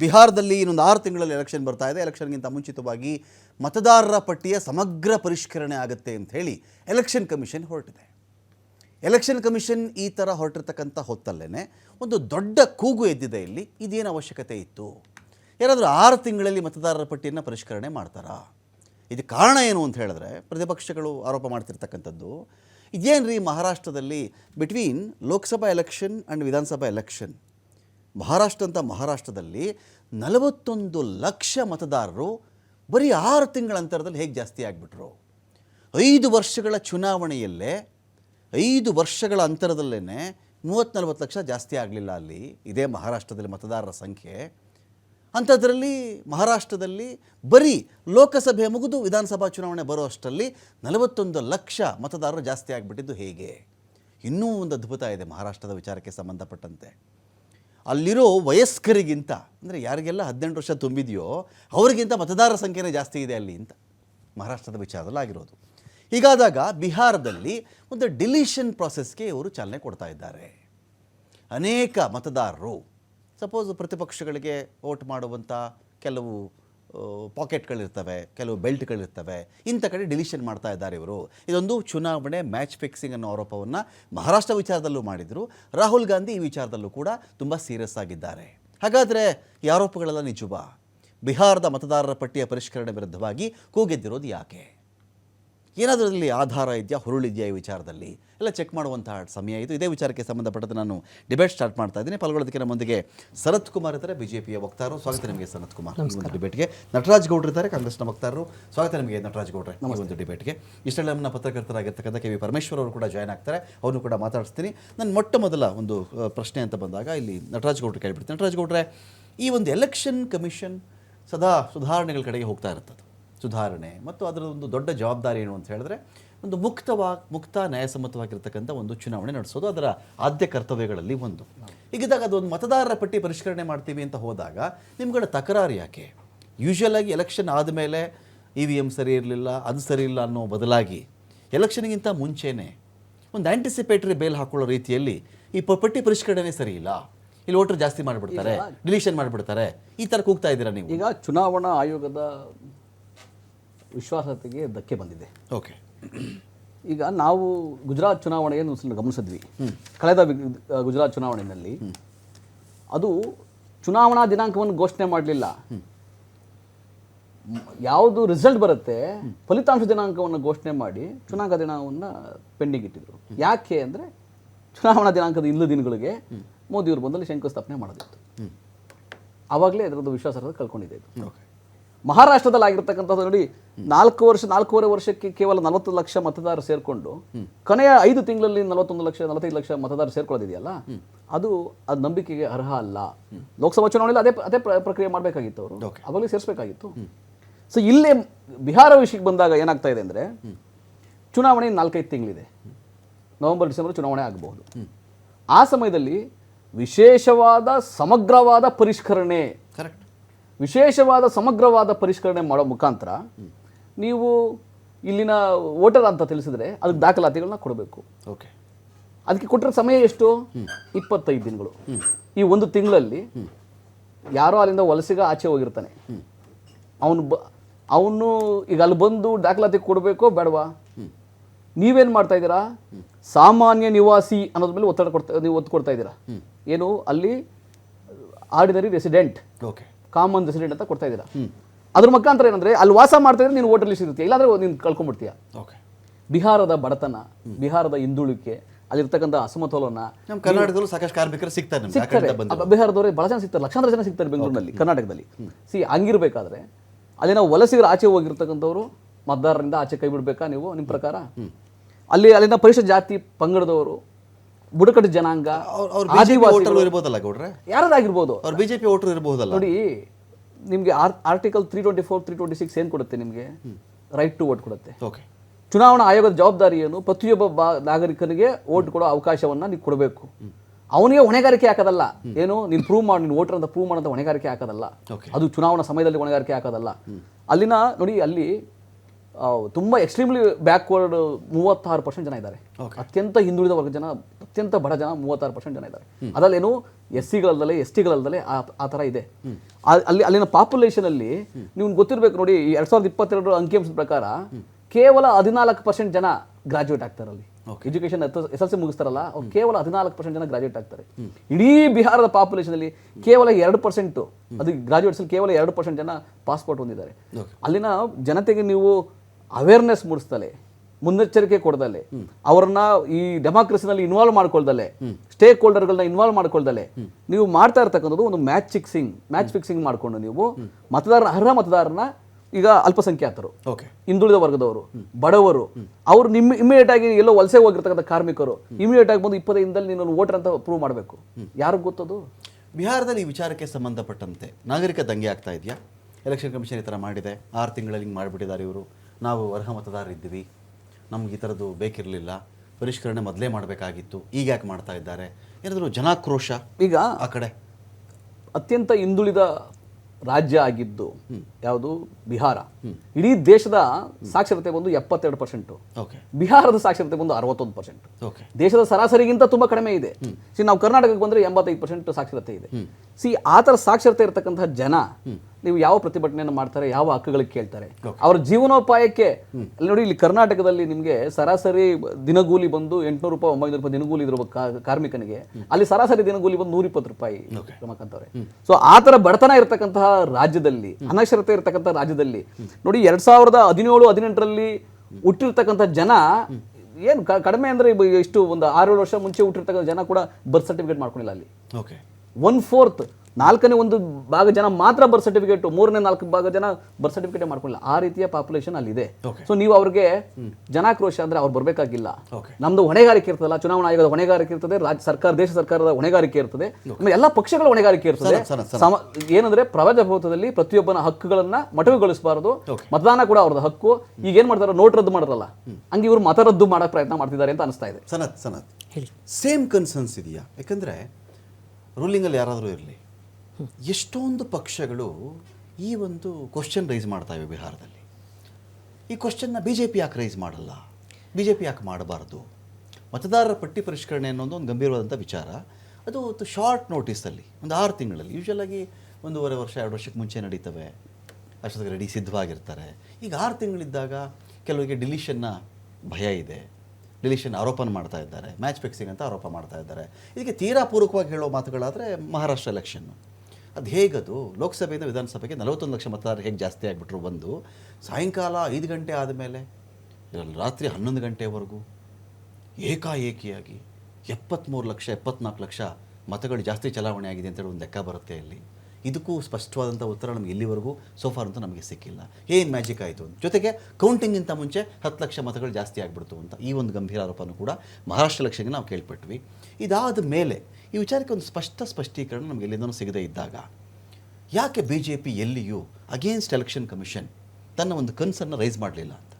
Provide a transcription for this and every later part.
ಬಿಹಾರದಲ್ಲಿ ಇನ್ನೊಂದು ಆರು ತಿಂಗಳಲ್ಲಿ ಎಲೆಕ್ಷನ್ ಬರ್ತಾ ಇದೆ. ಎಲೆಕ್ಷನ್ಗಿಂತ ಮುಂಚಿತವಾಗಿ ಮತದಾರರ ಪಟ್ಟಿಯ ಸಮಗ್ರ ಪರಿಷ್ಕರಣೆ ಆಗುತ್ತೆ ಅಂತ ಹೇಳಿ ಎಲೆಕ್ಷನ್ ಕಮಿಷನ್ ಹೊರಟಿದೆ. ಎಲೆಕ್ಷನ್ ಕಮಿಷನ್ ಈ ಥರ ಹೊರಟಿರ್ತಕ್ಕಂಥ ಹೊತ್ತಲ್ಲೇ ಒಂದು ದೊಡ್ಡ ಕೂಗು ಎದ್ದಿದೆ ಇಲ್ಲಿ. ಇದೇನು ಅವಶ್ಯಕತೆ ಇತ್ತು? ಯಾರಾದರೂ ಆರು ತಿಂಗಳಲ್ಲಿ ಮತದಾರರ ಪಟ್ಟಿಯನ್ನು ಪರಿಷ್ಕರಣೆ ಮಾಡ್ತಾರಾ? ಇದು ಕಾರಣ ಏನು ಅಂತ ಹೇಳಿದ್ರೆ ಪ್ರತಿಪಕ್ಷಗಳು ಆರೋಪ ಮಾಡ್ತಿರ್ತಕ್ಕಂಥದ್ದು ಇದೇನು ರೀ ಮಹಾರಾಷ್ಟ್ರದಲ್ಲಿ between Lok Sabha election and Vidhan Sabha election Maharashtra ಅಂತ ಮಹಾರಾಷ್ಟ್ರದಲ್ಲಿ ನಲವತ್ತೊಂದು ಲಕ್ಷ ಮತದಾರರು ಬರೀ ಆರು ತಿಂಗಳ ಅಂತರದಲ್ಲಿ ಹೇಗೆ ಜಾಸ್ತಿ ಆಗಿಬಿಟ್ರು? ಐದು ವರ್ಷಗಳ ಚುನಾವಣೆಯಲ್ಲೇ, ಐದು ವರ್ಷಗಳ ಅಂತರದಲ್ಲೇ ಮೂವತ್ತು ನಲವತ್ತು ಲಕ್ಷ ಜಾಸ್ತಿ ಆಗಲಿಲ್ಲ ಅಲ್ಲಿ, ಇದೇ ಮಹಾರಾಷ್ಟ್ರದಲ್ಲಿ ಮತದಾರರ ಸಂಖ್ಯೆ. ಅಂಥದ್ರಲ್ಲಿ ಮಹಾರಾಷ್ಟ್ರದಲ್ಲಿ ಬರೀ ಲೋಕಸಭೆ ಮುಗಿದು ವಿಧಾನಸಭಾ ಚುನಾವಣೆ ಬರೋ ಅಷ್ಟರಲ್ಲಿ ನಲವತ್ತೊಂದು ಲಕ್ಷ ಮತದಾರರು ಜಾಸ್ತಿ ಆಗಿಬಿಟ್ಟಿದ್ದು ಹೇಗೆ? ಇನ್ನೂ ಒಂದು ಅದ್ಭುತ ಇದೆ ಮಹಾರಾಷ್ಟ್ರದ ವಿಚಾರಕ್ಕೆ ಸಂಬಂಧಪಟ್ಟಂತೆ. ಅಲ್ಲಿರೋ ವಯಸ್ಕರಿಗಿಂತ, ಅಂದರೆ ಯಾರಿಗೆಲ್ಲ ಹದಿನೆಂಟು ವರ್ಷ ತುಂಬಿದೆಯೋ, ಅವರಿಗಿಂತ ಮತದಾರರ ಸಂಖ್ಯೆನೇ ಜಾಸ್ತಿ ಇದೆ ಅಲ್ಲಿ ಅಂತ ಮಹಾರಾಷ್ಟ್ರದ ವಿಚಾರದಲ್ಲಿ ಆಗಿರೋದು. ಹೀಗಾದಾಗ ಬಿಹಾರದಲ್ಲಿ ಒಂದು ಡಿಲೀಷನ್ ಪ್ರಾಸೆಸ್ಗೆ ಇವರು ಚಾಲನೆ ಕೊಡ್ತಾ ಇದ್ದಾರೆ. ಅನೇಕ ಮತದಾರರು, ಸಪೋಸ್ ಪ್ರತಿಪಕ್ಷಗಳಿಗೆ ವೋಟ್ ಮಾಡುವಂಥ ಕೆಲವು ಪಾಕೆಟ್ಗಳಿರ್ತವೆ, ಕೆಲವು ಬೆಲ್ಟ್ಗಳಿರ್ತವೆ, ಇಂಥ ಕಡೆ ಡಿಲಿಷನ್ ಮಾಡ್ತಾ ಇದ್ದಾರೆ ಇವರು. ಇದೊಂದು ಚುನಾವಣೆ ಮ್ಯಾಚ್ ಫಿಕ್ಸಿಂಗ್ ಅನ್ನೋ ಆರೋಪವನ್ನು ಮಹಾರಾಷ್ಟ್ರ ವಿಚಾರದಲ್ಲೂ ಮಾಡಿದರು. ರಾಹುಲ್ ಗಾಂಧಿ ಈ ವಿಚಾರದಲ್ಲೂ ಕೂಡ ತುಂಬ ಸೀರಿಯಸ್ ಆಗಿದ್ದಾರೆ. ಹಾಗಾದರೆ ಈ ಆರೋಪಗಳೆಲ್ಲ ನಿಜವಾ? ಬಿಹಾರದ ಮತದಾರರ ಪಟ್ಟಿಯ ಪರಿಷ್ಕರಣೆ ವಿರುದ್ಧವಾಗಿ ಕೂಗೆದ್ದಿರೋದು ಯಾಕೆ? ಏನಾದರೂ ಆಧಾರ ಇದೆಯಾ ಹುರುಳಿದೆಯಾ ಈ ವಿಚಾರದಲ್ಲಿ? ಎಲ್ಲ ಚೆಕ್ ಮಾಡುವಂತಹ ಸಮಯ ಇದು. ಇದೇ ವಿಚಾರಕ್ಕೆ ಸಂಬಂಧಪಟ್ಟಂತೆ ನಾನು ಡಿಬೇಟ್ ಸ್ಟಾರ್ಟ್ ಮಾಡ್ತಾ ಇದ್ದೀನಿ. ಪಾಲ್ಗೊಳ್ಳೋದಕ್ಕೆ ನಮ್ಮೊಂದಿಗೆ ಶರತ್ ಕುಮಾರ್ ಇದ್ದಾರೆ ಬಿಜೆಪಿಯ ವಕ್ತಾರರು. ಸ್ವಾಗತ ನಿಮಗೆ ಶರತ್ ಕುಮಾರ್. ಒಂದು ಡಿಬೇಟ್ಗೆ ನಟರಾಜ್ ಗೌಡ್ರು ಇದ್ದಾರೆ ಕಾಂಗ್ರೆಸ್ನ ವಕ್ತಾರರು. ಸ್ವಾಗತ ನಿಮಗೆ ನಟರಾಜ್ ಗೌಡ್ರೆ ಈ ಒಂದು ಡಿಬೇಟ್ಗೆ ಇಷ್ಟೆಲ್ಲ ನಮ್ಮ ಪತ್ರಕರ್ತರಾಗಿರ್ತಕ್ಕಂಥ ಕೆ ವಿ ಪರಮೇಶ್ವರ್ ಅವರು ಕೂಡ ಜಾಯ್ನ್ ಆಗ್ತಾರೆ. ಅವರು ಕೂಡ ಮಾತಾಡಿಸ್ತೀನಿ. ನಾನು ಮೊಟ್ಟ ಮೊದಲ ಒಂದು ಪ್ರಶ್ನೆ ಅಂತ ಬಂದಾಗ ಇಲ್ಲಿ ನಟರಾಜ್ ಗೌಡ್ರು ಕೇಳ್ಬಿಡ್ತೀನಿ. ನಟರಾಜ್ ಗೌಡ್ರೆ ಈ ಒಂದು ಎಲೆಕ್ಷನ್ ಕಮಿಷನ್ ಸದಾ ಸುಧಾರಣೆಗಳ ಕಡೆಗೆ ಹೋಗ್ತಾ ಇರುತ್ತದೆ. ಸುಧಾರಣೆ ಮತ್ತು ಅದರ ಒಂದು ದೊಡ್ಡ ಜವಾಬ್ದಾರಿ ಏನು ಅಂತ ಹೇಳಿದ್ರೆ ಒಂದು ಮುಕ್ತವಾ ಮುಕ್ತ ನ್ಯಾಯಸಮ್ಮತವಾಗಿರ್ತಕ್ಕಂಥ ಒಂದು ಚುನಾವಣೆ ನಡೆಸೋದು ಅದರ ಆದ್ಯ ಕರ್ತವ್ಯಗಳಲ್ಲಿ ಒಂದು. ಹೀಗಿದ್ದಾಗ ಅದೊಂದು ಮತದಾರರ ಪಟ್ಟಿ ಪರಿಷ್ಕರಣೆ ಮಾಡ್ತೀವಿ ಅಂತ ಹೋದಾಗ ನಿಮ್ಗಳ ತಕರಾರು ಯಾಕೆ? ಯೂಶುವಲ್ ಆಗಿ ಎಲೆಕ್ಷನ್ ಆದಮೇಲೆ ಇ ವಿ ಎಂ ಸರಿ ಇರಲಿಲ್ಲ ಅದು ಸರಿ ಇಲ್ಲ ಅನ್ನೋ ಬದಲಾಗಿ ಎಲೆಕ್ಷನ್ಗಿಂತ ಮುಂಚೆನೇ ಒಂದು ಆ್ಯಂಟಿಸಿಪೇಟರಿ ಬೇಲ್ ಹಾಕೊಳ್ಳೋ ರೀತಿಯಲ್ಲಿ ಈ ಪಟ್ಟಿ ಪರಿಷ್ಕರಣೆ ಸರಿ ಇಲ್ಲ. ಇಲ್ಲಿ ವೋಟರ್ ಜಾಸ್ತಿ ಮಾಡಿಬಿಡ್ತಾರೆ ಡಿಲೀಷನ್ ಮಾಡಿಬಿಡ್ತಾರೆ ಈ ಥರ ಕೂಗ್ತಾ ಇದ್ದೀರಾ ನೀವು? ಈಗ ಚುನಾವಣಾ ಆಯೋಗದ ವಿಶ್ವಾಸತೆಗೆ ಧಕ್ಕೆ ಬಂದಿದೆ. ಓಕೆ. ಈಗ ನಾವು ಗುಜರಾತ್ ಚುನಾವಣೆಯನ್ನು ಸ್ವಲ್ಪ ಗಮನಿಸಿದ್ವಿ. ಕಳೆದ ಗುಜರಾತ್ ಚುನಾವಣೆಯಲ್ಲಿ ಅದು ಚುನಾವಣಾ ದಿನಾಂಕವನ್ನು ಘೋಷಣೆ ಮಾಡಲಿಲ್ಲ. ಯಾವುದು ರಿಸಲ್ಟ್ ಬರುತ್ತೆ ಫಲಿತಾಂಶ ದಿನಾಂಕವನ್ನು ಘೋಷಣೆ ಮಾಡಿ ಚುನಾವಣಾ ದಿನವನ್ನು ಪೆಂಡಿಂಗ್ ಇಟ್ಟಿದ್ರು. ಯಾಕೆ ಅಂದರೆ ಚುನಾವಣಾ ದಿನಾಂಕದ ಇಲ್ಲ ದಿನಗಳಿಗೆ ಮೋದಿಯವರು ಬಂದಲ್ಲಿ ಶಂಕುಸ್ಥಾಪನೆ ಮಾಡೋದಿತ್ತು. ಆವಾಗಲೇ ಅದರದ್ದು ವಿಶ್ವಾಸಾರ್ಹತೆ ಕಳ್ಕೊಂಡಿದೆ ಇದು. ಓಕೆ. ಮಹಾರಾಷ್ಟ್ರದಲ್ಲಿ ಆಗಿರ್ತಕ್ಕಂಥದ್ದು ನೋಡಿ ನಾಲ್ಕು ವರ್ಷ ನಾಲ್ಕೂವರೆ ವರ್ಷಕ್ಕೆ ಕೇವಲ ನಲವತ್ತು ಲಕ್ಷ ಮತದಾರರು ಸೇರ್ಕೊಂಡು ಕೊನೆಯ ಐದು ತಿಂಗಳಲ್ಲಿ ನಲವತ್ತೊಂದು ಲಕ್ಷ ನಲವತ್ತೈದು ಲಕ್ಷ ಮತದಾರರು ಸೇರ್ಕೊಳ್ಳೋದಿದೆಯಲ್ಲ ಅದು ಅದು ನಂಬಿಕೆಗೆ ಅರ್ಹ ಅಲ್ಲ. ಲೋಕಸಭಾ ಚುನಾವಣೆಯಲ್ಲಿ ಅದೇ ಅದೇ ಪ್ರಕ್ರಿಯೆ ಮಾಡಬೇಕಾಗಿತ್ತು ಅವರು. ಅವಾಗಲೇ ಸೇರಿಸಬೇಕಾಗಿತ್ತು. ಸೊ ಇಲ್ಲೇ ಬಿಹಾರ ವಿಷಯಕ್ಕೆ ಬಂದಾಗ ಏನಾಗ್ತಾ ಇದೆ ಅಂದರೆ ಚುನಾವಣೆ ನಾಲ್ಕೈದು ತಿಂಗಳಿದೆ. ನವೆಂಬರ್ ಡಿಸೆಂಬರ್ ಚುನಾವಣೆ ಆಗಬಹುದು. ಆ ಸಮಯದಲ್ಲಿ ವಿಶೇಷವಾದ ಸಮಗ್ರವಾದ ಪರಿಷ್ಕರಣೆ ವಿಶೇಷವಾದ ಸಮಗ್ರವಾದ ಪರಿಷ್ಕರಣೆ ಮಾಡೋ ಮುಖಾಂತರ ನೀವು ಇಲ್ಲಿನ ವೋಟರ್ ಅಂತ ತಿಳಿಸಿದ್ರೆ ಅದಕ್ಕೆ ದಾಖಲಾತಿಗಳನ್ನ ಕೊಡಬೇಕು. ಓಕೆ. ಅದಕ್ಕೆ ಕೊಟ್ಟರೆ ಸಮಯ ಎಷ್ಟು? ಇಪ್ಪತ್ತೈದು ದಿನಗಳು. ಈ ಒಂದು ತಿಂಗಳಲ್ಲಿ ಯಾರೋ ಅಲ್ಲಿಂದ ವಲಸಿಗ ಆಚೆ ಹೋಗಿರ್ತಾನೆ. ಅವನು ಬ ಅವನು ಈಗ ಅಲ್ಲಿ ಬಂದು ದಾಖಲಾತಿ ಕೊಡಬೇಕೋ ಬೇಡವಾ? ನೀವೇನು ಮಾಡ್ತಾ ಇದ್ದೀರಾ? ಸಾಮಾನ್ಯ ನಿವಾಸಿ ಅನ್ನೋದ್ರ ಮೇಲೆ ಒತ್ತಡ ಕೊಡ್ತಾ ನೀವು ಒತ್ತು ಕೊಡ್ತಾ ಇದ್ದೀರಾ? ಏನು? ಅಲ್ಲಿ ordinary resident. Okay. Common resident ಅಂತ ಕೊಡ್ತಾ ಇದ್ದೀರಾ? ಅದ್ರ ಮುಖಾಂತರ ಏನಂದ್ರೆ ಅಲ್ಲಿ ವಾಸ ಮಾಡ್ತಾ ಇದ್ರೆ ನೀನು ಓಟರ್ ಲಿಸ್ಟ್ ಇರುತ್ತೆ ಇಲ್ಲಾಂದ್ರೆ ನೀನು ಕಳ್ಕೊಂಡ್ಬಿಡ್ತೀಯ ಓಕೆ. ಬಿಹಾರದ ಬಡತನ ಬಿಹಾರದ ಹಿಂದುಳಿಕೆ ಅಲ್ಲಿರ್ತಕ್ಕಂಥ ಅಸಮತೋಲನ ನಮ್ಮ ಕರ್ನಾಟಕದಲ್ಲೂ ಸಾಕಷ್ಟು ಕಾರ್ಮಿಕರು ಸಿಗ್ತಾರೆ ಸಿಗ್ತಾರೆ. ಬಿಹಾರದವರೇ ಬಹಳ ಜನ ಸಿಗ್ತಾರೆ. ಲಕ್ಷಾಂತರ ಜನ ಸಿಗ್ತಾರೆ ಬೆಂಗಳೂರಿನಲ್ಲಿ ಕರ್ನಾಟಕದಲ್ಲಿ. ಸಿ ಹಂಗಿರ್ಬೇಕಾದ್ರೆ ಅಲ್ಲಿನ ವಲಸಿಗರು ಆಚೆ ಹೋಗಿರ್ತಕ್ಕಂಥವ್ರು ಮತದಾರರಿಂದ ಆಚೆ ಕೈ ಬಿಡಬೇಕಾ ನೀವು ನಿಮ್ಮ ಪ್ರಕಾರ? ಅಲ್ಲಿ ಅಲ್ಲಿನ ಪರಿಷತ್ ಜಾತಿ ಪಂಗಡದವರು ಬುಡಕಟ್ಟು ಜನಾಂಗ ಯಾರದಾಗಿರ್ಬೋದು ಅವ್ರ ಬಿಜೆಪಿ ವೋಟರ್ ಇರ್ಬೋದಲ್ಲ ಗೌಡ್ರೆ? ಯಾರಾಗಿರ್ಬೋದು ಅವ್ರ ಬಿಜೆಪಿ ವೋಟರ್ ಇರಬಹುದಲ್ಲ ನೋಡಿ ನಿಮಗೆ article three twenty four three twenty six ಏನು ಕೊಡುತ್ತೆ ನಿಮಗೆ? ರೈಟ್ ಟು ವೋಟ್ ಕೊಡುತ್ತೆ. ಓಕೆ ಚುನಾವಣಾ ಆಯೋಗದ ಜವಾಬ್ದಾರಿ ಏನು? ಪ್ರತಿಯೊಬ್ಬ ಬಾ ನಾಗರಿಕನಿಗೆ ವೋಟ್ ಕೊಡೋ ಅವಕಾಶವನ್ನ ನೀವು ಕೊಡಬೇಕು. ಅವನಿಗೆ ಹೊಣೆಗಾರಿಕೆ ಹಾಕೋದಲ್ಲ. ಏನು? ನೀನು ಪ್ರೂವ್ ಮಾಡಿ ನೀನು ವೋಟರ್ ಅಂತ ಪ್ರೂವ್ ಮಾಡೋಂಥ ಹೊಣೆಗಾರಿಕೆ ಹಾಕೋದಲ್ಲ. ಅದು ಚುನಾವಣಾ ಸಮಯದಲ್ಲಿ ಹೊಣೆಗಾರಿಕೆ ಹಾಕೋದಲ್ಲ. ಅಲ್ಲಿನ ನೋಡಿ ಅಲ್ಲಿ ತುಂಬ ತುಂಬಾ ಎಕ್ಸ್ಟ್ರೀಮ್ಲಿ ಬ್ಯಾಕ್ವರ್ಡ್ ಮೂವತ್ತಾರು ಪರ್ಸೆಂಟ್ ಜನ ಇದ್ದಾರೆ. ಅತ್ಯಂತ ಹಿಂದುಳಿದ ವರ್ಗ ಜನ ಅತ್ಯಂತ ಬಡ ಜನ ಮೂವತ್ತಾರು ಪರ್ಸೆಂಟ್ ಜನ ಇದ್ದಾರೆ. ಅದರಲ್ಲೇನು ಎಸ್ ಸಿಗಳಲ್ಲದೆ ಎಸ್ ಟಿಗಳಲ್ಲದೆ ಆ ಥರ ಇದೆ. ಅಲ್ಲಿ ಅಲ್ಲಿನ ಪಾಪ್ಯುಲೇಷನ್ ಅಲ್ಲಿ ನೀವು ಗೊತ್ತಿರಬೇಕು ನೋಡಿ ಎರಡು ಸಾವಿರದ ಇಪ್ಪತ್ತೆರಡು ಅಂಕಿಅಂಶದ ಪ್ರಕಾರ ಕೇವಲ ಹದಿನಾಲ್ಕು ಪರ್ಸೆಂಟ್ ಜನ ಗ್ರಾಜುಯೇಟ್ ಆಗ್ತಾರೆ ಅಲ್ಲಿ. ಎಜುಕೇಶನ್ ಎಸ್ ಎಲ್ ಸಿ ಮುಗಿಸ್ತಾರಲ್ಲ ಅವ್ರು ಕೇವಲ ಹದಿನಾಲ್ಕು ಪರ್ಸೆಂಟ್ ಜನ ಗ್ರಾಜುಯೇಟ್ ಆಗ್ತಾರೆ. ಇಡೀ ಬಿಹಾರದ ಪಾಪ್ಯುಲೇಷನ್ ಅಲ್ಲಿ ಕೇವಲ ಎರಡು ಪರ್ಸೆಂಟ್ ಅದು ಗ್ರಾಜುಯೇಟ್ಸ್ ಕೇವಲ ಎರಡು ಪರ್ಸೆಂಟ್ ಜನ ಪಾಸ್ಪೋರ್ಟ್ ಹೊಂದಿದ್ದಾರೆ. ಅಲ್ಲಿನ ಜನತೆಗೆ ನೀವು ಅವೇರ್ನೆಸ್ ಮೂಡಿಸ್ತಲೆ ಮುನ್ನೆಚ್ಚರಿಕೆ ಕೊಡದಲೆ. ಅವರನ್ನ ಈ ಡೆಮಾಕ್ರಸಿನಲ್ಲಿ ಇನ್ವಾಲ್ವ್ ಮಾಡ್ಕೊಳ್ದಲೆ. ಸ್ಟೇಕ್ ಹೋಲ್ಡರ್ಗಳನ್ನ ಇನ್ವಾಲ್ವ್ ಮಾಡ್ಕೊಳ್ದಲೆ. ನೀವು ಮಾಡ್ತಾ ಇರ್ತಕ್ಕಂಥದ್ದು ಒಂದು ಮ್ಯಾಚ್ ಫಿಕ್ಸಿಂಗ್ ಮ್ಯಾಚ್ ಫಿಕ್ಸಿಂಗ್ ಮಾಡ್ಕೊಂಡು ನೀವು ಮತದಾರನ ಅರ್ಹ ಮತದಾರನ ಈಗ ಅಲ್ಪಸಂಖ್ಯಾತರು ಓಕೆ. ಹಿಂದುಳಿದ ವರ್ಗದವರು ಬಡವರು ಅವರು ನಿಮ್ಮ ಇಮಿಡಿಯೇಟ್ ಆಗಿ ಎಲ್ಲೋ ವಲಸೆ ಹೋಗಿರ್ತಕ್ಕಂಥ ಕಾರ್ಮಿಕರು ಇಮಿಡಿಯೇಟ್ ಆಗಿ ಬಂದು ಇಪ್ಪತ್ತೈದಲ್ಲಿ ನೀನು ವೋಟರ್ ಅಂತ ಪ್ರೂವ್ ಮಾಡಬೇಕು. ಯಾರಿಗೆ ಗೊತ್ತದು? ಬಿಹಾರದಲ್ಲಿ ಈ ವಿಚಾರಕ್ಕೆ ಸಂಬಂಧಪಟ್ಟಂತೆ ನಾಗರಿಕ ದಂಗೆ ಆಗ್ತಾ ಇದೆಯಾ? ಎಲೆಕ್ಷನ್ ಕಮಿಷನ್ ಈ ಥರ ಮಾಡಿದೆ. ಆರು ತಿಂಗಳಲ್ಲಿ ಹಿಂಗೆ ಮಾಡಿಬಿಟ್ಟಿದ್ದಾರೆ ಇವರು. ನಾವು ಅರ್ಹ ಮತದಾರರಿದ್ದೀವಿ. ನಮ್ಗೆ ಈ ಥರದ್ದು ಬೇಕಿರಲಿಲ್ಲ. ಪರಿಷ್ಕರಣೆ ಮೊದಲೇ ಮಾಡಬೇಕಾಗಿತ್ತು. ಈಗ ಯಾಕೆ ಮಾಡ್ತಾ ಇದ್ದಾರೆ? ಏನಾದರೂ ಜನಾಕ್ರೋಶ ಈಗ ಆ ಕಡೆ? ಅತ್ಯಂತ ಹಿಂದುಳಿದ ರಾಜ್ಯ ಆಗಿದ್ದು ಯಾವುದು? ಬಿಹಾರ. ಇಡೀ ದೇಶದ ಸಾಕ್ಷರತೆ ಬಂದು ಎಪ್ಪತ್ತೆರಡು ಪರ್ಸೆಂಟು. ಓಕೆ. ಬಿಹಾರದ ಸಾಕ್ಷರತೆ ಬಂದು ಅರವತ್ತೊಂದು ಪರ್ಸೆಂಟ್. ಓಕೆ. ದೇಶದ ಸರಾಸರಿಗಿಂತ ತುಂಬಾ ಕಡಿಮೆ ಇದೆ. ಸಿ ನಾವು ಕರ್ನಾಟಕಕ್ಕೆ ಬಂದ್ರೆ ಎಂಬತ್ತೈದು ಪರ್ಸೆಂಟ್ ಸಾಕ್ಷರತೆ ಇದೆ. ಸಿ ಆ ಥರ ಸಾಕ್ಷರತೆ ಇರತಕ್ಕಂತಹ ಜನ ನೀವು ಯಾವ ಪ್ರತಿಭಟನೆಯನ್ನು ಮಾಡ್ತಾರೆ ಯಾವ ಹಕ್ಕುಗಳಿಗೆ ಕೇಳ್ತಾರೆ? ಅವರ ಜೀವನೋಪಾಯಕ್ಕೆ ಅಲ್ಲಿ ನೋಡಿ ಇಲ್ಲಿ ಕರ್ನಾಟಕದಲ್ಲಿ ನಿಮಗೆ ಸರಾಸರಿ ದಿನಗೂಲಿ ಬಂದು ಎಂಟುನೂರು ರೂಪಾಯಿ ಒಂಬೈನೂರು ರೂಪಾಯಿ ದಿನಗೂಲಿ ಇರುವ ಕಾರ್ಮಿಕನಿಗೆ ಅಲ್ಲಿ ಸರಾಸರಿ ದಿನಗೂಲಿ ಬಂದು ನೂರ ಇಪ್ಪತ್ತು ರೂಪಾಯಿ ರಮಕಂತವ್ರೆ ಸೊ ಆ ಥರ ಬಡತನ ಇರತಕ್ಕಂತಹ ರಾಜ್ಯದಲ್ಲಿ ಅನಕ್ಷರತೆ ಇರತಕ್ಕಂತಹ ರಾಜ್ಯದಲ್ಲಿ ನೋಡಿ ಎರಡ್ ಸಾವಿರದ ಹದಿನೇಳು ಹದಿನೆಂಟರಲ್ಲಿ ಹುಟ್ಟಿರ್ತಕ್ಕಂಥ ಜನ ಏನು ಕಡಿಮೆ ಅಂದ್ರೆ ಇಷ್ಟು ಒಂದು ಆರೇಳು ವರ್ಷ ಮುಂಚೆ ಹುಟ್ಟಿರ್ತಕ್ಕಂಥ ಜನ ಕೂಡ ಬರ್ತ್ ಸರ್ಟಿಫಿಕೇಟ್ ಮಾಡ್ಕೊಂಡಿಲ್ಲ ಅಲ್ಲಿ. ಒನ್ ಫೋರ್ತ್ ನಾಲ್ಕನೇ ಒಂದು ಭಾಗ ಜನ ಮಾತ್ರ ಬರ್ತ್ ಸರ್ಟಿಫಿಕೇಟ್ ಮೂರನೇ ನಾಲ್ಕು ಭಾಗ ಜನ ಬರ್ತ್ ಸರ್ಟಿಫಿಕೇಟ್ ಮಾಡ್ಕೊಳ್ಳಿ ಆ ರೀತಿಯ ಪಾಪ್ಯುಲೇಷನ್ ಅಲ್ಲಿ ಇದೆ Okay. ಸೊ ನೀವು ಅವ್ರಿಗೆ ಜನಾಕ್ರೋಶ ಅಂದ್ರೆ ಅವ್ರು ಬರಬೇಕಾಗಿಲ್ಲ. ನಮ್ದು ಹೊಣೆಗಾರಿಕೆ ಇರ್ತದಲ್ಲ ಚುನಾವಣಾ ಆಯೋಗದ ಹೊಣೆಗಾರಿಕೆ ಇರ್ತದೆ ರಾಜ್ಯ ಸರ್ಕಾರ ದೇಶ ಸರ್ಕಾರದ ಹೊಣೆಗಾರಿಕೆ ಇರ್ತದೆ. ಎಲ್ಲ ಪಕ್ಷಗಳ ಹೊಣೆಗಾರಿಕೆ ಇರ್ತದೆ. ಏನಂದ್ರೆ ಪ್ರಜಾಪ್ರಭುತ್ವದಲ್ಲಿ ಪ್ರತಿಯೊಬ್ಬನ ಹಕ್ಕುಗಳನ್ನ ಮಟವಿಗೊಳಿಸಬಾರದು. ಮತದಾನ ಕೂಡ ಅವ್ರದ್ದು ಹಕ್ಕು. ಈಗ ಏನ್ ಮಾಡ್ತಾರೆ ನೋಟ್ ರದ್ದು ಮಾಡಿದ್ರಲ್ಲ ಹಂಗೆ ಇವರು ಮತ ರದ್ದು ಮಾಡಕ್ ಪ್ರಯತ್ನ ಮಾಡ್ತಿದ್ದಾರೆ ಅಂತ ಅನಿಸ್ತಾ ಇದೆ. ಸನತ್ ಸನತ್. ಸೇಮ್ ಕನ್ಸರ್ನ್ಸ್ ಇದೆಯಾ? ಯಾಕಂದ್ರೆ ರೂಲಿಂಗಲ್ಲಿ ಯಾರಾದರೂ ಇರಲಿ. ಎಷ್ಟೊಂದು ಪಕ್ಷಗಳು ಈ ಒಂದು ಕ್ವಶನ್ ರೈಸ್ ಮಾಡ್ತಾ ಇವೆ ಬಿಹಾರದಲ್ಲಿ. ಈ ಕ್ವಶನ್ನ ಬಿ ಜೆ ಪಿ ಯಾಕೆ ರೈಸ್ ಮಾಡಲ್ಲ? ಬಿ ಜೆ ಪಿ ಯಾಕೆ ಮಾಡಬಾರ್ದು? ಮತದಾರರ ಪಟ್ಟಿ ಪರಿಷ್ಕರಣೆ ಅನ್ನೋದು ಒಂದು ಗಂಭೀರವಾದಂಥ ವಿಚಾರ. ಅದು ಶಾರ್ಟ್ ನೋಟಿಸಲ್ಲಿ ಒಂದು ಆರು ತಿಂಗಳಲ್ಲಿ ಯೂಶ್ವಲಾಗಿ ಒಂದೂವರೆ ವರ್ಷ, ಎರಡು ವರ್ಷಕ್ಕೆ ಮುಂಚೆ ನಡೀತವೆ. ಅಷ್ಟೊತ್ತಿಗೆ ರೆಡಿ ಸಿದ್ಧವಾಗಿರ್ತಾರೆ. ಈಗ ಆರು ತಿಂಗಳಿದ್ದಾಗ ಕೆಲವರಿಗೆ ಡಿಲಿಷನ್ನ ಭಯ ಇದೆ. ಡಿಲಿಷನ್ ಆರೋಪನ ಮಾಡ್ತಾ ಇದ್ದಾರೆ. ಮ್ಯಾಚ್ ಫಿಕ್ಸಿಂಗ್ ಅಂತ ಆರೋಪ ಮಾಡ್ತಾ ಇದ್ದಾರೆ. ಇದಕ್ಕೆ ತೀರಾ ಪೂರ್ವಕವಾಗಿ ಹೇಳೋ ಮಾತುಗಳಾದರೆ ಮಹಾರಾಷ್ಟ್ರ ಎಲೆಕ್ಷನ್ನು ಅದು ಹೇಗದು? ಲೋಕಸಭೆಯಿಂದ ವಿಧಾನಸಭೆಗೆ ನಲವತ್ತೊಂದು ಲಕ್ಷ ಮತದಾರರು ಹೇಗೆ ಜಾಸ್ತಿ ಆಗಿಬಿಟ್ರು ಬಂದು, ಸಾಯಂಕಾಲ ಐದು ಗಂಟೆ ಆದಮೇಲೆ ರಾತ್ರಿ ಹನ್ನೊಂದು ಗಂಟೆವರೆಗೂ ಏಕಾಏಕಿಯಾಗಿ ಎಪ್ಪತ್ತ್ಮೂರು ಲಕ್ಷ, ಎಪ್ಪತ್ನಾಲ್ಕು ಲಕ್ಷ ಮತಗಳು ಜಾಸ್ತಿ ಚಲಾವಣೆ ಆಗಿದೆ ಅಂತೇಳಿ ಒಂದು ಲೆಕ್ಕ ಬರುತ್ತೆ ಇಲ್ಲಿ. ಇದಕ್ಕೂ ಸ್ಪಷ್ಟವಾದಂಥ ಉತ್ತರ ನಮಗೆ ಇಲ್ಲಿವರೆಗೂ ಸೋಫಾರ್ ಅಂತೂ ನಮಗೆ ಸಿಕ್ಕಿಲ್ಲ. ಏನು ಮ್ಯಾಜಿಕ್ ಆಯಿತು ಅಂತ? ಜೊತೆಗೆ ಕೌಂಟಿಂಗಿಂತ ಮುಂಚೆ ಹತ್ತು ಲಕ್ಷ ಮತಗಳು ಜಾಸ್ತಿ ಆಗಿಬಿಡ್ತು ಅಂತ. ಈ ಒಂದು ಗಂಭೀರ ಆರೋಪನೂ ಕೂಡ ಮಹಾರಾಷ್ಟ್ರ ಲಕ್ಷ್ಯಕ್ಕೆ ನಾವು ಕೇಳ್ಪಟ್ವಿ. ಇದಾದ ಮೇಲೆ ಈ ವಿಚಾರಕ್ಕೆ ಒಂದು ಸ್ಪಷ್ಟ ಸ್ಪಷ್ಟೀಕರಣ ನಮಗೆ ಎಲ್ಲಿಂದ ಸಿಗದೇ ಇದ್ದಾಗ, ಯಾಕೆ ಬಿ ಜೆ ಪಿ ಎಲ್ಲಿಯೂ ಅಗೇನ್ಸ್ಟ್ ಎಲೆಕ್ಷನ್ ಕಮಿಷನ್ ತನ್ನ ಒಂದು ಕನ್ಸನ್ನು ರೈಸ್ ಮಾಡಲಿಲ್ಲ ಅಂತ?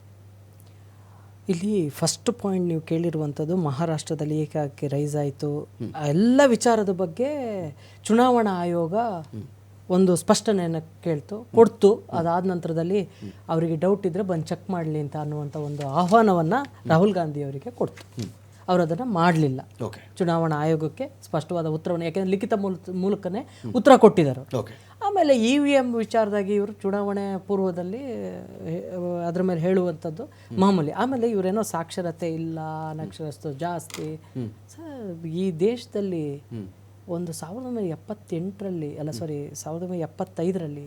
ಇಲ್ಲಿ ಫಸ್ಟ್ ಪಾಯಿಂಟ್ ನೀವು ಕೇಳಿರುವಂಥದ್ದು ಮಹಾರಾಷ್ಟ್ರದಲ್ಲಿ ಏಕಾಕಿ ರೈಸ್ ಆಯಿತು. ಎಲ್ಲ ವಿಚಾರದ ಬಗ್ಗೆ ಚುನಾವಣಾ ಆಯೋಗ ಒಂದು ಸ್ಪಷ್ಟನೆಯನ್ನು ಕೇಳ್ತು, ಕೊಡ್ತು. ಅದಾದ ನಂತರದಲ್ಲಿ ಅವರಿಗೆ ಡೌಟ್ ಇದ್ದರೆ ಬಂದು ಚೆಕ್ ಮಾಡಲಿ ಅಂತ ಅನ್ನುವಂಥ ಒಂದು ಆಹ್ವಾನವನ್ನು ರಾಹುಲ್ ಗಾಂಧಿ ಅವರಿಗೆ ಕೊಡ್ತು. ಅವರು ಅದನ್ನು ಮಾಡಲಿಲ್ಲ ಚುನಾವಣಾ ಆಯೋಗಕ್ಕೆ ಸ್ಪಷ್ಟವಾದ ಉತ್ತರವನ್ನು ಯಾಕೆಂದರೆ ಲಿಖಿತ ಮೂಲ ಮೂಲಕನೇ ಉತ್ತರ ಕೊಟ್ಟಿದ್ದಾರೆ. ಆಮೇಲೆ ಇ ವಿ ಎಂ ವಿಚಾರದಾಗಿ ಇವರು ಚುನಾವಣೆ ಪೂರ್ವದಲ್ಲಿ ಅದರ ಮೇಲೆ ಹೇಳುವಂಥದ್ದು ಮಾಮೂಲಿ. ಆಮೇಲೆ ಇವರೇನೋ ಸಾಕ್ಷರತೆ ಇಲ್ಲ ಅನಕ್ಷರಸ್ತು ಜಾಸ್ತಿ. ಈ ದೇಶದಲ್ಲಿ ಒಂದು ಸಾವಿರದ ಒಂಬೈನೂರ ಎಪ್ಪತ್ತೆಂಟರಲ್ಲಿ ಅಲ್ಲ ಸಾರಿ ಸಾವಿರದ ಒಂಬೈನೂರ ಎಪ್ಪತ್ತೈದರಲ್ಲಿ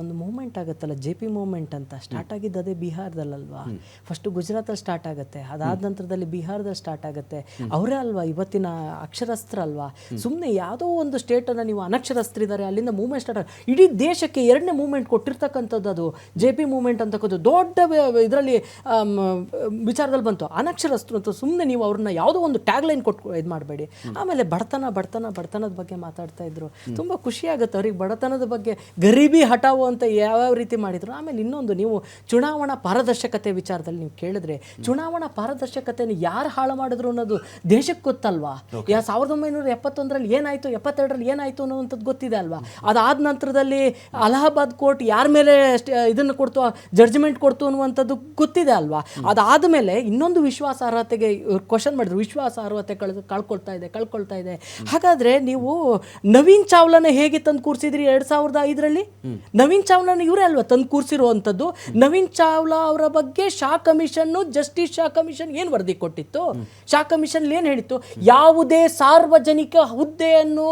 ಒಂದು ಮೂಮೆಂಟ್ ಆಗುತ್ತಲ್ಲ? ಜೆ ಪಿ ಮೂಮೆಂಟ್ ಅಂತ. ಸ್ಟಾರ್ಟ್ ಆಗಿದ್ದು ಅದೇ ಬಿಹಾರದಲ್ಲಲ್ವಾ? ಫಸ್ಟ್ ಗುಜರಾತಲ್ಲಿ ಸ್ಟಾರ್ಟ್ ಆಗುತ್ತೆ. ಅದಾದ ನಂತರದಲ್ಲಿ ಬಿಹಾರದಲ್ಲಿ ಸ್ಟಾರ್ಟ್ ಆಗುತ್ತೆ. ಅವರೇ ಅಲ್ವಾ? ಇವತ್ತಿನ ಅಕ್ಷರಸ್ತ್ರ ಅಲ್ವಾ ಸುಮ್ಮನೆ ಯಾವುದೋ ಒಂದು ಸ್ಟೇಟನ್ನು ನೀವು ಅನಕ್ಷರಸ್ಥರಿದ್ದಾರೆ ಅಲ್ಲಿಂದ ಮೂಮೆಂಟ್ ಸ್ಟಾರ್ಟ್ ಆಗ ಇಡೀ ದೇಶಕ್ಕೆ ಎರಡನೇ ಮೂಮೆಂಟ್ ಕೊಟ್ಟಿರ್ತಕ್ಕಂಥದ್ದು ಅದು. ಜೆ ಪಿ ಅಂತ ಅಂತಕ್ಕಂಥದ್ದು ದೊಡ್ಡ ಇದರಲ್ಲಿ ವಿಚಾರದಲ್ಲಿ ಬಂತು. ಅನಕ್ಷರಸ್ತ್ರ ಅಂತ ಸುಮ್ಮನೆ ನೀವು ಅವ್ರನ್ನ ಯಾವುದೋ ಒಂದು ಟ್ಯಾಗ್ ಲೈನ್ ಕೊಟ್ಟು ಇದು ಮಾಡಬೇಡಿ. ಆಮೇಲೆ ಬಡತನ ಬಡತನ ಬಡತನದ ಬಗ್ಗೆ ಮಾತಾಡ್ತಾ ಇದ್ರು. ತುಂಬ ಖುಷಿ ಆಗುತ್ತೆ. ಅವ್ರಿಗೆ ಬಡತನದ ಬಗ್ಗೆ ಗರೀಬಿ ಹಟಾವ್ ಯಾವ ಅಂತ ಯಾವ್ಯಾವ ರೀತಿ ಮಾಡಿದ್ರು? ಆಮೇಲೆ ಇನ್ನೊಂದು ನೀವು ಚುನಾವಣಾ ಪಾರದರ್ಶಕತೆ ವಿಚಾರದಲ್ಲಿ ನೀವು ಕೇಳಿದ್ರೆ ಚುನಾವಣಾ ಪಾರದರ್ಶಕತೆಯನ್ನು ಯಾರು ಹಾಳು ಮಾಡಿದ್ರು ಅನ್ನೋದು ದೇಶಕ್ಕೆ ಗೊತ್ತಲ್ವಾ? ಯಾ ಸಾವಿರದ ಒಂಬೈನೂರ ಎಪ್ಪತ್ತೊಂದರಲ್ಲಿ ಏನಾಯಿತು ಎಪ್ಪತ್ತೆರಡರಲ್ಲಿ ಏನಾಯಿತು ಅನ್ನೋವಂಥದ್ದು ಗೊತ್ತಿದೆ ಅಲ್ವಾ? ಅದಾದ ನಂತರದಲ್ಲಿ ಅಲಹಾಬಾದ್ ಕೋರ್ಟ್ ಯಾರ ಮೇಲೆ ಇದನ್ನು ಕೊಡ್ತು ಜಡ್ಜ್ಮೆಂಟ್ ಕೊಡ್ತು ಅನ್ನುವಂಥದ್ದು ಗೊತ್ತಿದೆ ಅಲ್ವಾ? ಅದಾದ ಮೇಲೆ ಇನ್ನೊಂದು ವಿಶ್ವಾಸಾರ್ಹತೆಗೆ ಕ್ವಶನ್ ಮಾಡಿದ್ರು. ವಿಶ್ವಾಸಾರ್ಹತೆ ಕಳ್ ಕಳ್ಕೊಳ್ತಾ ಇದೆ ಕಳ್ಕೊಳ್ತಾ ಇದೆ. ಹಾಗಾದ್ರೆ ನೀವು ನವೀನ್ ಚಾವ್ಲಾನ ಹೇಗೆ ತಂದು ಕೂರಿಸಿದ್ರಿ ಎರಡ್ ಸಾವಿರದ ಐದರಲ್ಲಿ? ನವೀನ್ ಚಾವ್ಲಾನ ಇವರೇ ಅಲ್ವಾ ತಂದು ಕೂರಿಸಿರುವಂಥದ್ದು? ನವೀನ್ ಚಾವ್ಲಾ ಅವರ ಬಗ್ಗೆ Shah commission justice Shah commission ಏನು ವರದಿ ಕೊಟ್ಟಿತ್ತು? ಶಾ ಕಮಿಷನ್ ಏನು ಹೇಳಿತ್ತು? ಯಾವುದೇ ಸಾರ್ವಜನಿಕ ಹುದ್ದೆಯನ್ನು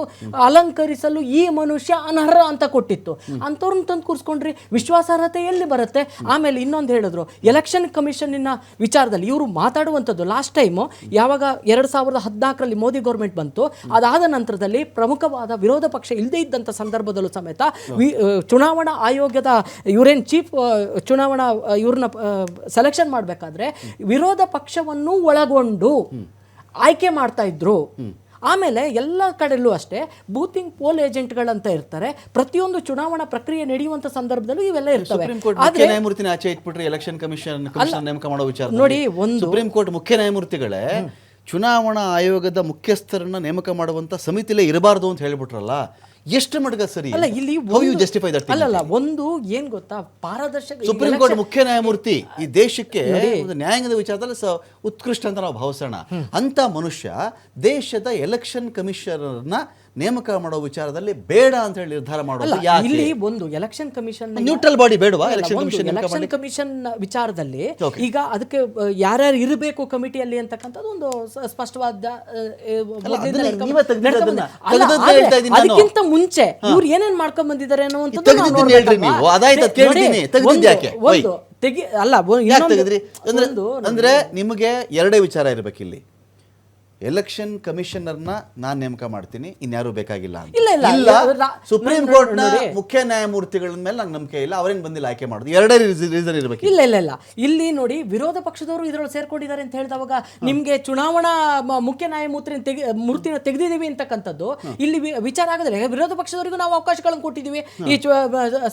ಅಲಂಕರಿಸಲು ಈ ಮನುಷ್ಯ ಅನರ್ಹ ಅಂತ ಕೊಟ್ಟಿತ್ತು. ಅಂಥವ್ರನ್ನ ತಂದು ಕೂರಿಸ್ಕೊಂಡ್ರಿ ವಿಶ್ವಾಸಾರ್ಹತೆ ಎಲ್ಲಿ ಬರುತ್ತೆ? ಆಮೇಲೆ ಇನ್ನೊಂದು ಹೇಳಿದ್ರು ಎಲೆಕ್ಷನ್ ಕಮಿಷನ್ನಿನ ವಿಚಾರದಲ್ಲಿ ಇವರು ಮಾತಾಡುವಂಥದ್ದು ಲಾಸ್ಟ್ ಟೈಮು ಯಾವಾಗ ಎರಡು ಸಾವಿರದ ಹದಿನಾಲ್ಕರಲ್ಲಿ ಮೋದಿ ಗೌರ್ಮೆಂಟ್ ಬಂತು ಅದಾದ ನಂತರದಲ್ಲಿ ಪ್ರಮುಖವಾದ ವಿರೋಧ ಪಕ್ಷ ಇಲ್ಲದೇ ಇದ್ದಂಥ ಸಂದರ್ಭದಲ್ಲೂ ಸಮೇತ ಆ, ಚುನಾವಣಾ ಆಯೋಗದ ಇವರೇನು ಚೀಫ್ ಚುನಾವಣಾ ಇವ್ರನ್ನ ಸೆಲೆಕ್ಷನ್ ಮಾಡಬೇಕಾದ್ರೆ ವಿರೋಧ ಪಕ್ಷವನ್ನು ಒಳಗೊಂಡು ಆಯ್ಕೆ ಮಾಡ್ತಾ ಇದ್ರು. ಆಮೇಲೆ ಎಲ್ಲ ಕಡೆಯಲ್ಲೂ ಅಷ್ಟೇ ಬೂತಿಂಗ್ ಪೋಲ್ ಏಜೆಂಟ್ಗಳಂತ ಇರ್ತಾರೆ. ಪ್ರತಿಯೊಂದು ಚುನಾವಣಾ ಪ್ರಕ್ರಿಯೆ ನಡೆಯುವಂತ ಸಂದರ್ಭದಲ್ಲೂ ಇವೆಲ್ಲ ಇರ್ತವೆ. ನ್ಯಾಯಮೂರ್ತಿನ ಆಚೆ ಇಟ್ಬಿಟ್ರೆ ಎಲೆಕ್ಷನ್ ಕಮಿಷನ್ ನೇಮಕ ಮಾಡೋ ವಿಚಾರ ನೋಡಿ, ಒಂದು- ಸುಪ್ರೀಂ ಕೋರ್ಟ್ ಮುಖ್ಯ ನ್ಯಾಯಮೂರ್ತಿಗಳೇ ಚುನಾವಣಾ ಆಯೋಗದ ಮುಖ್ಯಸ್ಥರನ್ನ ನೇಮಕ ಮಾಡುವಂತ ಸಮಿತಿಲೇ ಇರಬಾರದು ಅಂತ ಹೇಳಿಬಿಟ್ರಲ್ಲ ಎಷ್ಟು ಮಡಗ ಸರಿ? ಅಲ್ಲ ಇಲ್ಲಿ ಯು ಜಸ್ಟಿಫೈ ದಟ್ ಅಲ್ಲಲ್ಲ ಒಂದು ಏನ್ ಗೊತ್ತಾ ಪಾರದರ್ಶಕ ಸುಪ್ರೀಂ ಕೋರ್ಟ್ ಮುಖ್ಯ ನ್ಯಾಯಮೂರ್ತಿ ಈ ದೇಶಕ್ಕೆ ಒಂದು ನ್ಯಾಯಾಂಗದ ವಿಚಾರದಲ್ಲಿ ಸ ಉತ್ಕೃಷ್ಟ ಅಂತ ನಾವು ಭಾವಿಸೋಣ. ಅಂತ ಮನುಷ್ಯ ದೇಶದ ಎಲೆಕ್ಷನ್ ಕಮಿಷನರ್ನ ನೇಮಕ ಮಾಡೋ ವಿಚಾರದಲ್ಲಿ ಬೇಡ ಅಂತ ಹೇಳಿ ನಿರ್ಧಾರ ಮಾಡೋದು ಇಲ್ಲಿ ಒಂದು ಎಲೆಕ್ಷನ್ ಕಮಿಷನ್ ನ್ಯೂಟ್ರಲ್ ಬಾಡಿ ಬೇಡವಾ? ಎಲೆಕ್ಷನ್ ಕಮಿಷನ್ ವಿಚಾರದಲ್ಲಿ ಈಗ ಅದಕ್ಕೆ ಯಾರ್ಯಾರು ಇರಬೇಕು ಕಮಿಟಿಯಲ್ಲಿ ಅಂತಕ್ಕಂಥದ್ದು ಒಂದು ಸ್ಪಷ್ಟವಾದ. ಅದಕ್ಕಿಂತ ಮುಂಚೆ ಇವ್ರು ಏನೇನ್ ಮಾಡ್ಕೊಂಡ್ ಬಂದಿದ್ದಾರೆ ಅನ್ನೋ ಅಲ್ಲ ಅಂದ್ರೆ ನಿಮಗೆ ಎರಡೇ ವಿಚಾರ ಇರ್ಬೇಕಿಲ್ಲಿ. ಎಲೆಕ್ಷನ್ ಕಮಿಷನರ್ನ ನಾನು ನೇಮಕ ಮಾಡ್ತೀನಿ ಇನ್ಯಾರು ಬೇಕಾಗಿಲ್ಲ ಅಂತ. ಇಲ್ಲ, ಇಲ್ಲ. ಇಲ್ಲ ರಾ- ಸುಪ್ರೀಂ ನೋಡಿ, ಕೋರ್ಟ್ ನೋಡಿ. ಮುಖ್ಯ ನ್ಯಾಯಮೂರ್ತಿಗಳ ಮೇಲೆ ನಂಗೆ ನಂಬಿಕೆ ಇಲ್ಲ ಅವ್ರೇನ್ ಬಂದಿಲ್ಲ ಆಯ್ಕೆ ಮಾಡೋದು ಎರಡೇ ರೀಸನ್ ಇರಬೇಕು ಇಲ್ಲ ಇಲ್ಲ ಇಲ್ಲ ಇಲ್ಲಿ ನೋಡಿ ವಿರೋಧ ಪಕ್ಷದವರು ಇದರೊಳಗೆ ಸೇರ್ಕೊಂಡಿದ್ದಾರೆ ಅಂತ ಹೇಳಿದವಾಗ ನಿಮ್ಗೆ ಚುನಾವಣಾ ಮ- ಮುಖ್ಯ ನ್ಯಾಯಮೂರ್ತಿ ತೆಗೆ ಮೂರ್ತಿನ ತೆಗೆದಿದ್ದೀವಿ ಅಂತಕ್ಕಂಥದ್ದು ಇಲ್ಲಿ ವಿ- ವಿಚಾರ ಆಗದ್ರೆ ವಿರೋಧ ಪಕ್ಷದವರಿಗೂ ನಾವು ಅವಕಾಶಗಳನ್ನು ಕೊಟ್ಟಿದ್ದೀವಿ ಈ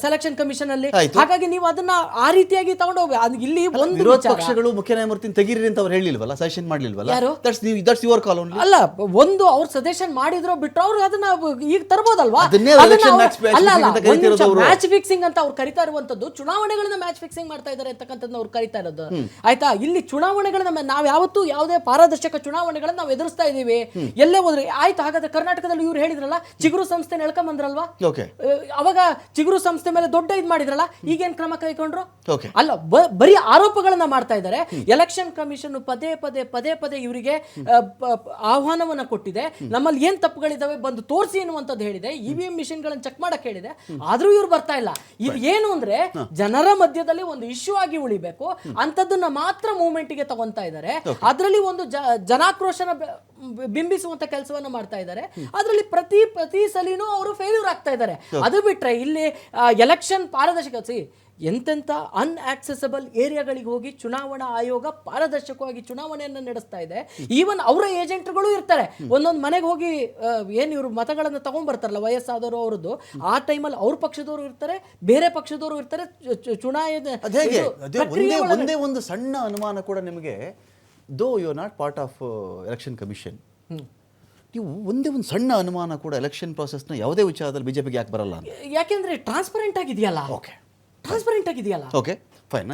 ಸೆಲೆಕ್ಷನ್ ಕಮಿಷನ್ ಅಲ್ಲಿ ಆಯ್ತು. ಹಾಗಾಗಿ ನೀವು ಅದನ್ನ ಆ ರೀತಿಯಾಗಿ ತಗೊಂಡೋಗಿ ಅದು ಇಲ್ಲಿ ಒಂದು ವಿರೋಧ ವಿಚಾರ. ಪಕ್ಷಗಳು ಮುಖ್ಯ ನ್ಯಾಯಮೂರ್ತಿ ತೆಗೀರಿ ಅಂತ ಅವ್ರು ಹೇಳಿಲ್ವಲ್ಲ ಸಜೆಷನ್ ಮಾಡ್ಲಿಲ್ವಲ್ಲ ಯಾರು? ದಟ್ಸ್ ನೀವು ದಟ್ಸ್ ಯುವರ್ ಕಾಲ್ ಓನ್ಲಿ ಅಲ್ಲ ಒಂದು ಅವ್ರು ಸಜೆಷನ್ ಮಾಡಿದ್ರು ಬಿಟ್ರು ಅವ್ರು ಅದನ್ನ ಈಗ ತರಬಹುದಲ್ವಾ ಅದನ್ನೇ election match fixing ಅಂತ ಕರೀತಿರೋದು ಅವ್ರು. ಮ್ಯಾಚ್ ಫಿಕ್ಸಿಂಗ್ ಅಂತ ಅವ್ರು ಕರಿತಾ ಇರುವಂತದ್ದು ಚುನಾವಣೆಗಳನ್ನ ಮ್ಯಾಚ್ ಫಿಕ್ಸಿಂಗ್ ಮಾಡ್ತಾ ಇದ್ದಾರೆ ಅಂತಕ್ಕಂಥದ್ದು ಅವ್ರು ಕರಿತಾ ಇರೋದು. ಆಯ್ತಾ? ಇಲ್ಲಿ ಚುನಾವಣೆಗಳನ್ನ ಮ- ನಾವ್ ಯಾವತ್ತೂ ಯಾವುದೇ ಪಾರದರ್ಶಕ ಚುನಾವಣೆಗಳನ್ನ ನಾವು ಎದುರಿಸ್ತಾ ಇದೀವಿ. ಎಲ್ಲೇ ಹೋದ್ರೆ ಆಯ್ತು ಹಾಗಾದ್ರೆ ಕರ್ನಾಟಕದಲ್ಲಿ ಇವ್ರು ಹೇಳಿದ್ರಲ್ಲ ಚಿಗುರು ಸಂಸ್ಥೆ ಬಂದ್ರಲ್ವಾ ಓಕೆ. ಅಹ್, ಅವಾಗ ಚಿಗುರು ಸಂಸ್ಥೆ ಮೇಲೆ ದೊಡ್ಡ ಇದ್ ಮಾಡಿದ್ರಲ್ಲ ಈಗೇನ್ ಕ್ರಮ ಕೈಗೊಂಡ್ರು? ಓಕೆ. ಅಲ್ಲ ಬ- ಬರೀ ಆರೋಪಗಳನ್ನ ಮಾಡ್ತಾ ಇದ್ದಾರೆ ಎಲೆಕ್ಷನ್ ಕಮಿಷನ್ ಪದೇ ಪದೇ ಪದೇ ಪದೇ ಇವರಿಗೆ ಆಹ್ವಾನವನ್ನ ಕೊಟ್ಟಿದೆ. ನಮ್ಮಲ್ಲಿ ಏನ್ ತಪ್ಪುಗಳಿದಾವೆ ಬಂದು ತೋರಿಸಿ ಅನ್ನುವಂಥದ್ದು ಹೇಳಿದೆ. ಇ ವಿ ಎಂ ಗಳನ್ನ ಚೆಕ್ ಮಾಡಕ್ ಹೇಳಿದೆ. ಆದ್ರೂ ಇವ್ರು ಬರ್ತಾ ಇಲ್ಲ. ಇದು ಏನು ಅಂದ್ರೆ ಜನರ ಮಧ್ಯದಲ್ಲಿ ಒಂದು ಇಶ್ಯೂ ಆಗಿ ಉಳಿಬೇಕು. ಅಂತದನ್ನ ಮಾತ್ರ ಮೂವ್ಮೆಂಟ್ಗೆ ತಗೊಂತಾ ಇದ್ದಾರೆ. ಅದರಲ್ಲಿ ಒಂದು ಜನಾಕ್ರೋಶನ ಬಿಂಬಿಸುವಂತ ಕೆಲಸವನ್ನು ಮಾಡ್ತಾ ಇದ್ದಾರೆ. ಅದರಲ್ಲಿ ಪ್ರತಿ ಪ್ರತಿ ಸಲಿನೂ ಅವರು ಫೇಲ್ಯೂರ್ ಆಗ್ತಾ ಇದ್ದಾರೆ. ಅದು ಬಿಟ್ರೆ ಇಲ್ಲಿ ಎಲೆಕ್ಷನ್ ಪಾರದರ್ಶಕ ಸಿ ಎಂತೆಂಥ ಅನ್ಆಕ್ಸೆಸಬಲ್ ಏರಿಯಾಗಳಿಗೆ ಹೋಗಿ ಚುನಾವಣಾ ಆಯೋಗ ಪಾರದರ್ಶಕವಾಗಿ ಚುನಾವಣೆಯನ್ನು ನಡೆಸ್ತಾ ಇದೆ. ಈವನ್ ಅವರ ಏಜೆಂಟ್ಗಳು ಇರ್ತಾರೆ. ಒಂದೊಂದು ಮನೆಗೆ ಹೋಗಿ ಏನು ಇವರು ಮತಗಳನ್ನು ತಗೊಂಡ್ಬರ್ತಾರಲ್ಲ ವಯಸ್ಸಾದವರು ಅವರದ್ದು ಆ ಟೈಮಲ್ಲಿ ಅವ್ರ ಪಕ್ಷದವರು ಇರ್ತಾರೆ ಬೇರೆ ಪಕ್ಷದವರು ಇರ್ತಾರೆ ಚು- ಚು- ಚುನಾವಣೆ ಅದೇ ಅದೇ ಒಂದೇ ಒಂದೇ ಒಂದು ಸಣ್ಣ ಅನುಮಾನ ಕೂಡ ನಿಮಗೆ though you not part of election commission ನೀವು ಒಂದೇ ಒಂದು ಸಣ್ಣ ಅನುಮಾನ ಕೂಡ ಎಲೆಕ್ಷನ್ ಪ್ರಾಸೆಸ್ನ ಯಾವುದೇ ವಿಚಾರದಲ್ಲಿ ಬಿಜೆಪಿಗೆ ಯಾಕೆ ಬರಲ್ಲ ಯಾಕೆಂದ್ರೆ ಟ್ರಾನ್ಸ್ಪರೆಂಟ್ ಆಗಿದೆಯಲ್ಲ. ಓಕೆ ಟ್ರಾನ್ಸ್ಪರೆಂಟ್ ಆಗಿದೆಯಲ್ಲ. ಓಕೆ